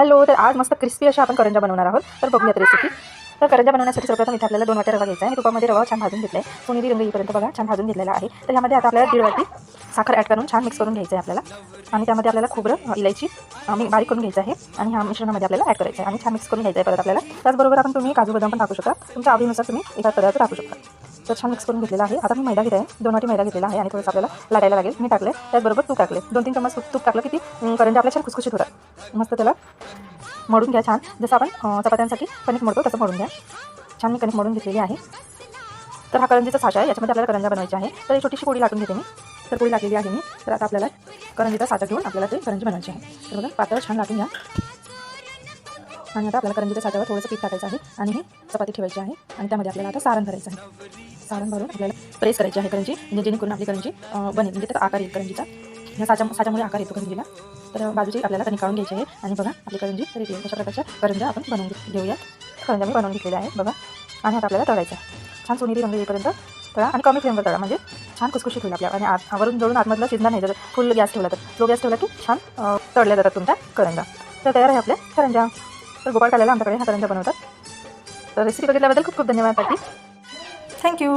Hello तर आज मस्त क्रिस्पी अशा आपण करंजा बनवणार आहोत. तर बघूयात रेसिपी तर करंजा बनवण्यासाठी सर्वप्रथम इथे आपल्याला दोन वाट्या रवा घ्यायचा आहे. तुपामध्ये रवा छान भाजून घेतला आहे सोनेरी रंग येईपर्यंत बघा छान भाजून घेतलेला आहे. तर यामध्ये आता आपल्याला दीड वाटी साखर ॲड करून छान मिक्स करून घ्यायचं आहे आपल्याला. आणि त्यामध्ये आपल्याला खोबरं इलायची आम्ही बारीक करून घ्यायचं आहे. आणि ह्या मिश्रणामध्ये आपल्याला ॲड करायचं आहे. आणि छान मिक्स करून घ्यायचं आहे परत आपल्याला. त्याचबरोबर आपण तुम्ही काजू बदाम पण टाकू शकता. तुमच्या आवडीनुसार तुम्ही एका पदार्थ टाकू शकता. तर छान मिक्स करून घेतलेला आहे. आता मी मैदा घेत. आहे दोन वाटी मैदा घेतलेला आहे आणि थोडंसं आपल्याला लाटायला लागेल. मी टाकले त्याचबरोबर तूप टाकले दोन तीन चमच तूप टाकलं की ती अं, आपल्या छान खुसखुशीत होतात. मस्त त्याला मळून घ्या छान. जसं आपण चपात्यांसाठी कणिक मळतो तसं मळून घ्या. छान मी कणिक मळून घेतलेली आहे. तर हा करंजीचा साचा आहे. याच्यामध्ये आपल्याला करंजा बनवायची आहे. तर एक छोटीशी पोळी लाटून घेते मी. तर पोळी लाटलेली आहे मी. तर आता आपल्याला करंजीचा साचा घेऊन आपल्याला ते करंजी बनवायची आहे. तर बघा पातळ छान लाटून घ्या. आणि आता आपल्याला करंजीच्या साच्यावर थोडंसं पीठ टाकायचं आहे आणि हे चपाती ठेवायची आहे आणि त्यामध्ये आपल्याला आता सारण भरायचं आहे. सारण भरून आपल्याला प्रेस करायची आहे करंजी म्हणजे जेणेकरून आपली करंजी बनेल. म्हणजे त्याचा आकार येईल करंजीचा. ह्या साच्या साच्यामुळे आकार येतो करंजीला. तर बाजूची आपल्याला कणी काढून घ्यायची आहे. आणि बघा आपली करंजी रेडी आहे. अशा प्रकारच्या करंजा आपण बनवून घेऊया करंजा मी बनवून घेतलेल्या आहेत बघा. आणि आता आपल्याला तळायचं आहे. छान सोनेरी रंग येईपर्यंत तळा आणि कमी फ्लेमवर तळा. म्हणजे छान खुसखुशीत होईल आपल्या. आणि आत वरून जळून आतमधलं शिजणार नाही. जर फुल गॅस ठेवला तर. लो गॅस ठेवला की छान तळल्या जातात तुमच्या करंजा. तर तयार आहे आपल्या करंजा तर गोपाळ काल्याला आमच्याकडे हा करंजा बनवतात. तर रेसिपी बघितल्याबद्दल खूप खूप धन्यवाद पाटील थँक्यू